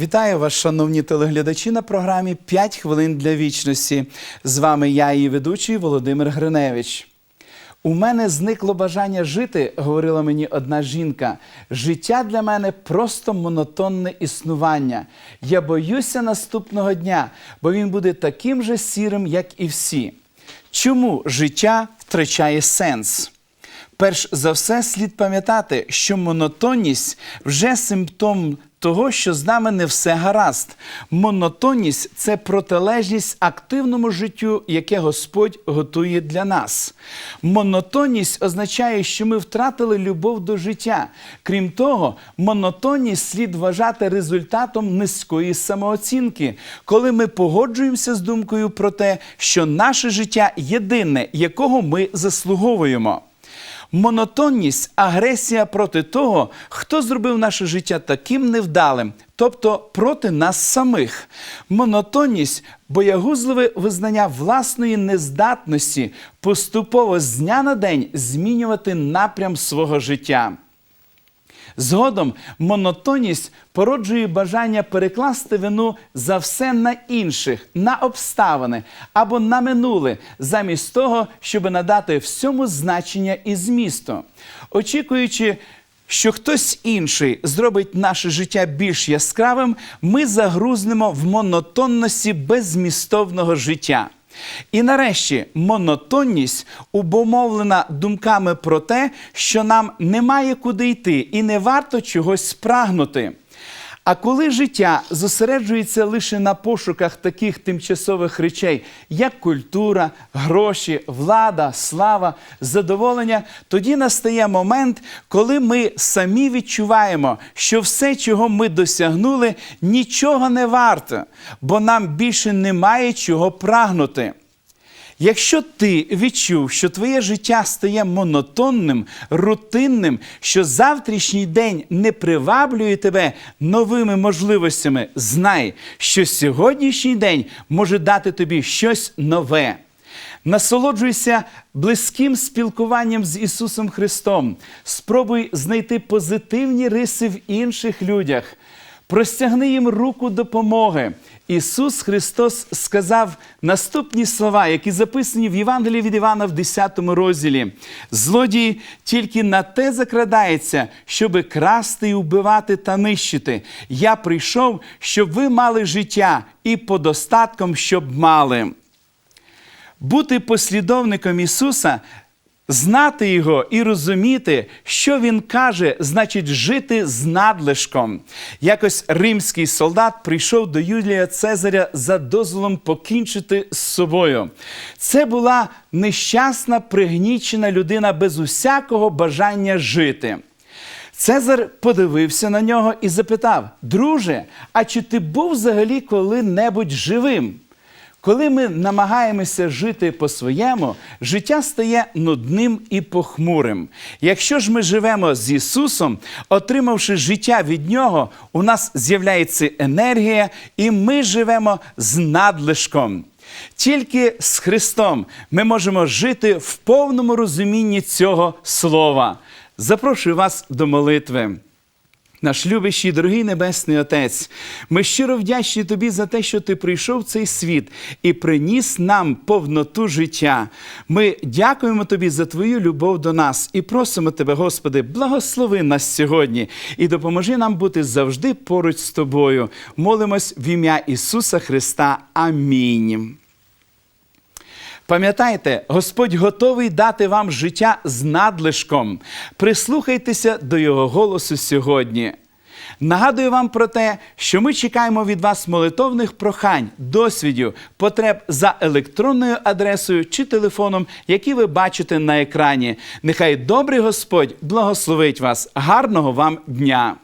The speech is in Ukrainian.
Вітаю вас, шановні телеглядачі, на програмі «5 хвилин для вічності. З вами я, її ведучий Володимир Гриневич. У мене зникло бажання жити, говорила мені одна жінка. Життя для мене просто монотонне існування. Я боюся наступного дня, бо він буде таким же сірим, як і всі. Чому життя втрачає сенс? Перш за все, слід пам'ятати, що монотонність вже симптом того, що з нами не все гаразд. Монотонність це протилежність активному життю, яке Господь готує для нас. Монотонність означає, що ми втратили любов до життя. Крім того, монотонність слід вважати результатом низької самооцінки, коли ми погоджуємося з думкою про те, що наше життя єдине, якого ми заслуговуємо. Монотонність агресія проти того, хто зробив наше життя таким невдалим, тобто проти нас самих. Монотонність боягузливе визнання власної нездатності поступово з дня на день змінювати напрям свого життя. Згодом монотонність породжує бажання перекласти вину за все на інших, на обставини або на минуле, замість того, щоб надати всьому значення і змісту. Очікуючи, що хтось інший зробить наше життя більш яскравим, ми загрузнемо в монотонності беззмістовного життя. І нарешті монотонність обумовлена думками про те, що нам немає куди йти і не варто чогось прагнути. А коли життя зосереджується лише на пошуках таких тимчасових речей, як культура, гроші, влада, слава, задоволення, тоді настає момент, коли ми самі відчуваємо, що все, чого ми досягнули, нічого не варто, бо нам більше немає чого прагнути. Якщо ти відчув, що твоє життя стає монотонним, рутинним, що завтрашній день не приваблює тебе новими можливостями, знай, що сьогоднішній день може дати тобі щось нове. Насолоджуйся близьким спілкуванням з Ісусом Христом. Спробуй знайти позитивні риси в інших людях. Простягни їм руку допомоги. Ісус Христос сказав наступні слова, які записані в Євангелії від Івана в 10 розділі. Злодій тільки на те закрадається, щоби красти і вбивати та нищити. Я прийшов, щоб ви мали життя і подостатком, щоб мали. Бути послідовником Ісуса, знати Його і розуміти, що Він каже, значить жити з надлишком. Якось римський солдат прийшов до Юлія Цезаря за дозволом покінчити з собою. Це була нещасна, пригнічена людина без усякого бажання жити. Цезар подивився на нього і запитав: Друже, а чи ти був взагалі коли-небудь живим? Коли ми намагаємося жити по-своєму, життя стає нудним і похмурим. Якщо ж ми живемо з Ісусом, отримавши життя від Нього, у нас з'являється енергія, і ми живемо з надлишком. Тільки з Христом ми можемо жити в повному розумінні цього слова. Запрошую вас до молитви. Наш любящий, дорогий Небесний Отець, ми щиро вдячні Тобі за те, що Ти прийшов в цей світ і приніс нам повноту життя. Ми дякуємо Тобі за Твою любов до нас і просимо Тебе, Господи, благослови нас сьогодні і допоможи нам бути завжди поруч з Тобою. Молимось в ім'я Ісуса Христа. Амінь. Пам'ятайте, Господь готовий дати вам життя з надлишком. Прислухайтеся до Його голосу сьогодні. Нагадую вам про те, що ми чекаємо від вас молитовних прохань, досвідів, потреб за електронною адресою чи телефоном, які ви бачите на екрані. Нехай добрий Господь благословить вас. Гарного вам дня!